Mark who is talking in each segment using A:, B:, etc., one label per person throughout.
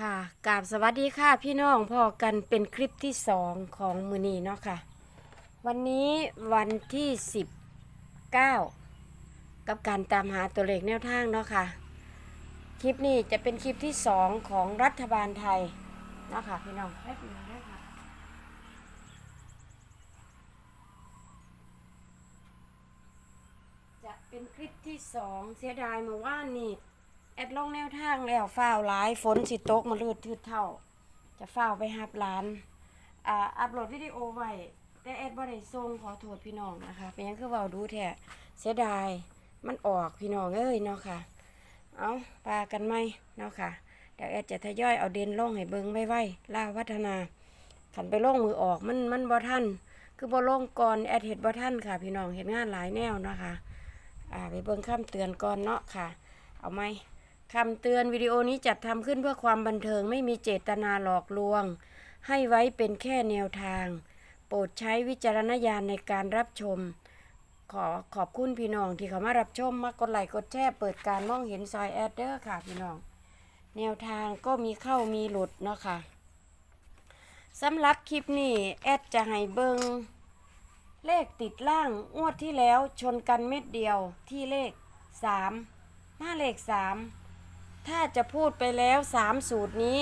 A: ค่ะกราบสวัสดีค่ะพี่น้องพอกันเป็นคลิปที่สองของมือนีเนาะค่ะ วันนี้วันที่สิบเก้ากับการตามหาตัวเลขแนวทางเนาะค่ะ คลิปนี้จะเป็นคลิปที่สองของรัฐบาลไทยเนาะค่ะพี่น้องจะเป็นคลิปที่สองเสียดายเมื่อวานนี่ แอดลงแนวทางแล้วฝ้าวหลายฝนสิตกมาลืดทืดเท่า จะฝ้าวไปหับร้าน อ่าอัปโหลดวิดีโอไว้แต่แอดบ่ได้ส่งขอโทษพี่น้องนะคะเป็นหยังคือเว้าดูแท้เสียดายมันออกพี่น้องเอ้ยเนาะค่ะ เอาปากันไหมเนาะค่ะเดี๋ยวแอดจะทยอยเอาเด่นลงให้เบิงไว้ไว้ล่าวัฒนาขันไปลงมือออกมันมันบ่ทันคือบ่ลงก่อนแอดเฮ็ดบ่ทันค่ะ พี่น้องเฮ็ดงานหลายแนวเนาะค่ะอ่าไปเบิ่งคำเตือนก่อนเนาะค่ะ เอาไหม คำเตือนวิดีโอนี้จัดทำขึ้นเพื่อความบันเทิงไม่มีเจตนาหลอกลวง ให้ไว้เป็นแค่แนวทาง โปรดใช้วิจารณญาณในการรับชม ขอขอบคุณพี่น้องที่เขามารับชมมากดไลค์กดแชร์เปิดการมองเห็นซอยแอดเดอร์ค่ะพี่น้อง แนวทางก็มีเข้ามีหลุดเนาะค่ะสำหรับคลิปนี้แอดจะให้เบิงเลขติดล่างงวดที่แล้วชนกันเม็ดเดียวที่เลข 3 หน้าเลข 3 ถ้าจะพูดไปแล้วสามสูตรนี้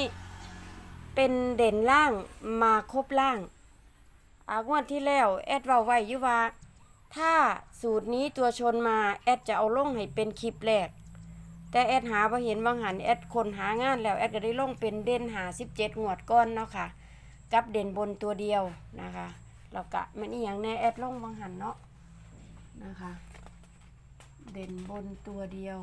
A: เป็นเด่นล่างมาครบล่างอางวดที่แล้วแอดเว้าไว้ยู่ว่าถ้าสูตรนี้ตัวชนมาแอดจะเอาลงให้เป็นคลิปแรก แต่แอดหาพอเห็นบางหันแอดคนหางานแล้วแอดก็ได้ลงเป็นเด่นหา17งวดก้อนเนาะค่ะ กับเด่นบนตัวเดียวนะคะเรากะมันอีหยังแน่แอดลงบางหันเนาะนะคะ เด่นบนตัวเดียว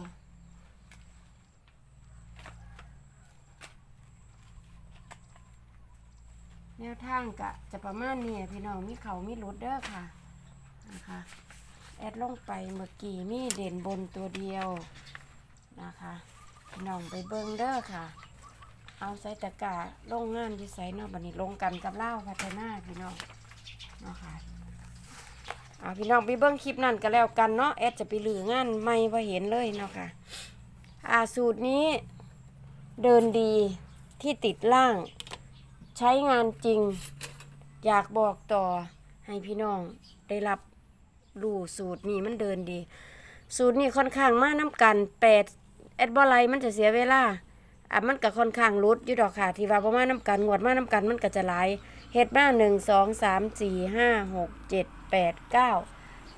A: แนวทางกะจะประมาณนี้พี่น้องมีเขามีรุดเด้อค่ะนะคะแอดลงไปเมื่อกี้มีเด่นบนตัวเดียวนะคะพี่น้องไปเบิ้งเด้อค่ะ เอาใส่ตะกาลงงานที่ใส่เนาะบัดนี้ลงกันกับเล่าพัฒนาพี่น้องเนาะค่ะเอาพี่น้องไปเบิ้งคลิปนั่นก็แล้วกันเนาะแอดจะไปลืองานไม่พอเห็นเลยเนาะค่ะอ่าสูตรนี้เดินดีที่ติดล่าง ใช้งานจริง อยากบอกต่อให้พี่น้องได้รับรู้สูตรนี้มันเดินดี สูตรนี้ค่อนข้างมากน้ำกันแปดแอดบอไลมันจะเสียเวลาอะมันก็ค่อนข้างรุดอยู่ดอกค่ะ ที่ว่าประมาณน้ำกันงวดมากน้ำกันมันก็จะหลายเฮ็ดมาหนึ่งสองสามสี่ห้าหกเจ็ดแปดเก้า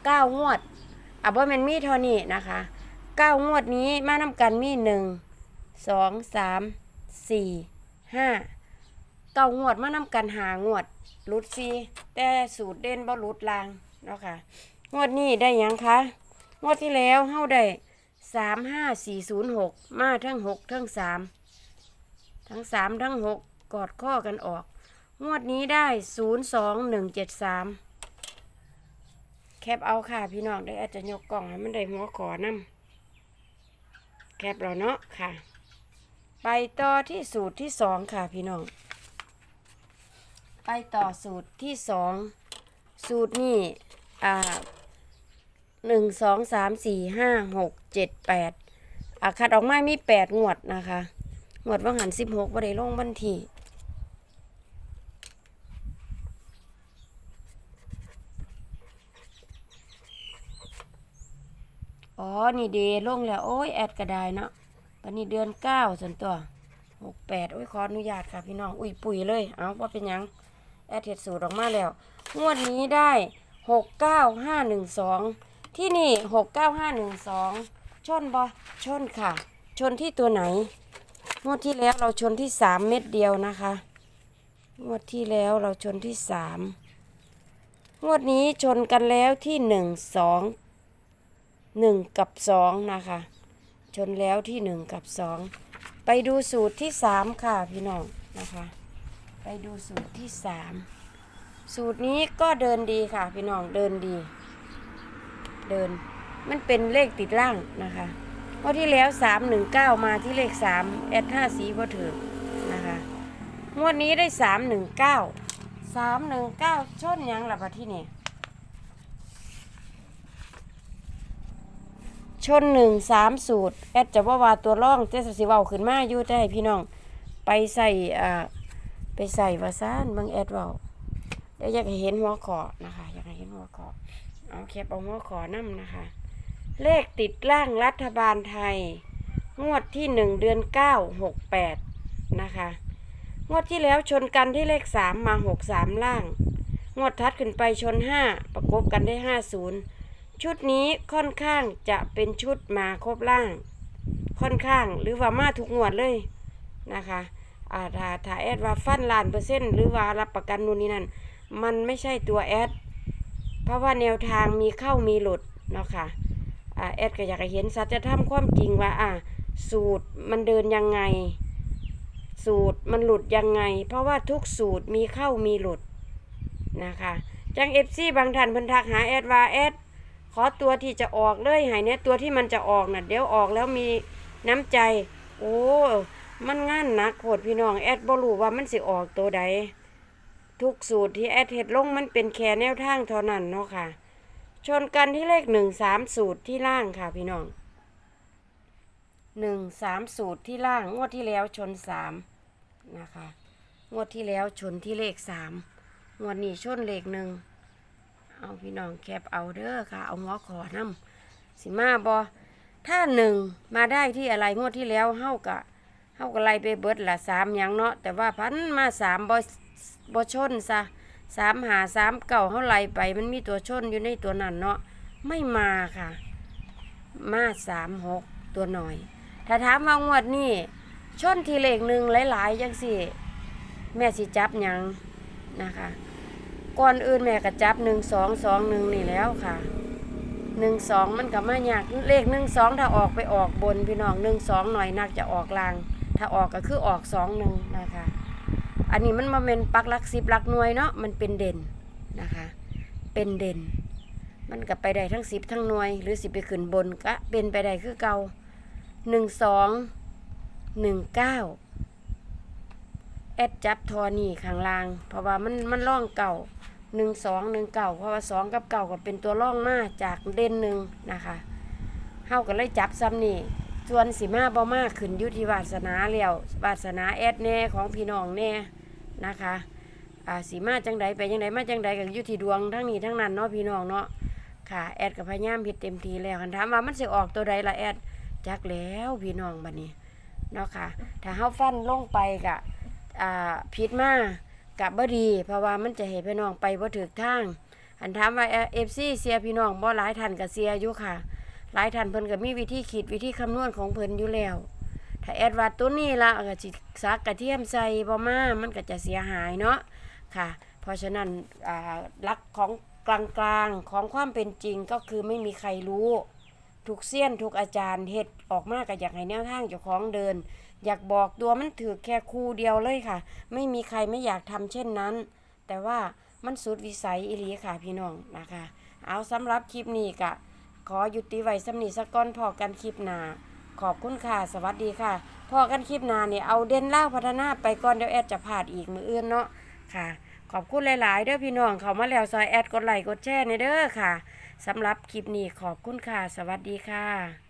A: เก้างวดอะบ่แม่นมีเท่านี้นะคะเก้างวดนี้มาน้ำกันมีหนึ่งสองสามสี่ห้า เก้างวดมานำกันหางวดรุดซีแต่สูตรเด่นบ่รุดลางเนาะค่ะงวดนี้ได้ยังคะงวดที่แล้วเฮาได้สามห้าสี่ศูนย์หกมาทั้งหกทั้งสามทั้งสามทั้งหกกอดข้อกันออก งวดนี้ได้ศูนย์สองหนึ่งเจ็ดสามแคปเอาค่ะพี่น้องได้อาจจะยกกล่องให้มันได้หัวขอนํแคปเราเนาะค่ะ ไปต่อที่สูตรที่สองค่ะพี่น้อง ไปต่อสูตรที่สองสูตรนี่อ่าหนึ่งสองสามสี่ห้าหกเจ็ดแปดอะคัดออกมามีแปดงวดนะคะงวดว่างหันสิบหกบ่ได้ลงบันทีอ๋อ นี่เดลงแล้ว โอ้ย แอดกระไดเนาะตอนนี้เดือนเก้าส่วนตัวหกแปดโอ้ย ขออนุญาตค่ะพี่น้อง อุ้ยปุ๋ยเลย เอาว่าเป็นยัง แอดเห็ดสูตรออกมาแล้ว งวดนี้ได้หกเก้าห้าหนึ่งสองที่นี่หกเก้าห้าหนึ่งสองชนบ่ชนค่ะ ชนที่ตัวไหน งวดที่แล้วเราชนที่สามเม็ดเดียวนะคะ งวดที่แล้วเราชนที่สามงวดนี้ชนกันแล้วที่หนึ่งสองหนึ่งกับสองนะคะ ชนแล้วที่หนึ่งกับสองไปดูสูตรที่สามค่ะพี่น้องนะคะ ไปดูสูตรที่สามสูตรนี้ก็เดินดีค่ะ พี่น้องเดินดี เดินมันเป็นเลขติดล่างนะคะเพราะที่แล้วสามหนึ่งเก้ามาที่เลขสามแอดห้าสีพอถือนะคะงวดนี้ได้สามหนึ่งเก้าสามหนึ่งเก้าชนยังหลับที่นี่ชนหนึ่งสามสูตร แอดจะว่าว่าตัวร่องเจ๊สิว้าขึ้นมาอยู่แต่ให้พี่น้อง ไปใส่อ่า ไปใส่ว่าซ่านเบางแอดเว้าเดี๋ยวอยากเห็นหัวขอนะคะ อยากเห็นหัวขอเอาแคปเอาหัวขอนํนะคะ เลขติดล่างรัฐบาลไทย งวดที่หนึ่งเดือนเก้าหกแปดนะคะ งวดที่แล้วชนกันที่เลขสามมาหกสามล่าง งวดทัดขึ้นไปชนห้าประกบกันได้ห้าศูนย์ชุดนี้ค่อนข้างจะเป็นชุดมาครบล่าง ค่อนข้างหรือว่ามาทุกงวดเลยนะคะ อ่าถ้าถ้าแอดว่าฟันล้านเปอร์เซ็นต์หรือว่ารับประกันนู่นนี่นั่น มันไม่ใช่ตัวแอด เพราะว่าแนวทางมีเข้ามีหลุดเนาะค่ะอ่าแอดก็อยากเห็นสัจธรรมความจริงว่าอ่าสูตรมันเดินยังไง สูตรมันหลุดยังไง เพราะว่าทุกสูตรมีเข้ามีหลุดนะคะจังเอฟซีบางท่านพิ่นทักหาแอดว่าแอดขอตัวที่จะออกเลยให้เนี่ยตัวที่มันจะออกน่ะเดี๋ยวออกแล้วมีน้ำใจ โอ้ มันงานหนักโหดพี่น้องแอดบ่รู้ว่ามันสิออกตัวใดทุกสูตรที่แอดเฮ็ดลงมันเป็นแค่แนวทางเท่านั้นเนาะค่ะ ชนกันที่เลขหนึ่งสามสูตรที่ล่างค่ะพี่น้องหนึ่งสามสูตรที่ล่างงวดที่แล้วชนสามนะคะ งวดที่แล้วชนที่เลขสามงวดนี้ชนเลขหนึ่งเอาพี่น้องแคปเอาเด้อค่ะ เอาหัวขอนำสิมาบอถ้าหนึ่งมาได้ที่อะไรงวดที่แล้วเฮากะ เฮากะไล่ไปเบิดละสามหยังเนาะแต่ว่าพันมาสามบอบอชนซะสามหาสามเก่าเท่าไรไปมันมีตัวชนอยู่ในตัวนั้นเนาะไม่มาค่ะ มาสามหกตัวหน่อย ถ้าถามว่างวดนี้ชนทีเลขหนึ่งหลายๆจังสิแม่สิจับหยังนะคะก่อนอื่นแม่ก็จับหนึ่งสองสองหนึ่งนี่แล้วค่ะหนึ่งสองมันก็มายากเลขหนึ่งสองถ้าออกไปออกบนพี่น้องหนึ่งสองหน่อยนักจะออกลาง ถ้าออกก็คือออกสองหนึ่งนะคะ อันนี้มันมาเป็นปักลักสิบลักหน่วยเนาะมันเป็นเด่นนะคะ เป็นเด่น มันกับไปได้ทั้งสิบทั้งหน่วย หรือสิบไปขึ้นบนก็เป็นไปได้คือเก่าหนึ่งสองหนึ่งเก้าแอดจับทอนี่ข้างล่าง เพราะว่ามันมันร่องเก่าหนึ่งสองหนึ่งเก่าเพราะว่าสองกับเก่าก็เป็นตัวร่องมาจากเด่นหนึ่งนะคะเฮาก็เลยจับซ้ำนี่ ส่วนสีมาบ่มาขึ้นยุที่วาสนาแล้ววาสนาแอดแน่ของพี่น้องแน่นะคะอ่าสีมาจังใดไปจังใดมาจังใดก็อยู่ที่ดวงทั้งนี้ทั้งนั้นเนาะพี่น้องเนาะค่ะแอดกับพยายามเฮ็ดเต็มทีแล้วคันถามว่ามันสิออกตัวใดละแอดจักแล้วพี่น้องบัดนี้เนาะค่ะถ้าเฮาฟันลงไปกะอ่าผิดมากับบ่ดี เพราะว่ามันจะให้พี่น้องไปบ่ถูกทางอันถามว่า FC เสียพี่น้องบ่หลายท่านก็เสียอยู่ค่ะ หลายท่านเพิ่นก็มีวิธีคิดวิธีคำนวณของเพิ่นอยู่แล้ว ถ้าแอดว่าตัวนี้ละก็สิซักกระเทียมใส่บ่มามันก็จะเสียหายเนาะค่ะ เพราะฉะนั้นอ่าหลักของกลางๆของความเป็นจริงก็คือไม่มีใครรู้ทุกเสี้ยนทุกอาจารย์เฮ็ดออกมาก็อยากให้แนวทางเจ้าของเดิน อยากบอกตัวมันถือแค่คู่เดียวเลยค่ะ ไม่มีใครไม่อยากทำเช่นนั้น แต่ว่ามันสุดวิสัยอีหลีค่ะพี่น้องนะคะ เอาสำหรับคลิปนี้ก็ ขอยุติไว้สำนีสักก้อนพอกันคลิปหนาขอบคุณค่ะ สวัสดีค่ะ พอกันคลิปหนาเนี่ยเอาเด่นล่าพัฒนาไปก่อนเดี๋ยวแอดจะพลาดอีกมืออื่นเนาะค่ะ ขอบคุณหลาย ๆ เด้อพี่น้องเขามาแล้วซอยแอดกดไลค์กดแชร์ในเด้อค่ะสำหรับคลิปนี้ขอบคุณค่ะ สวัสดีค่ะ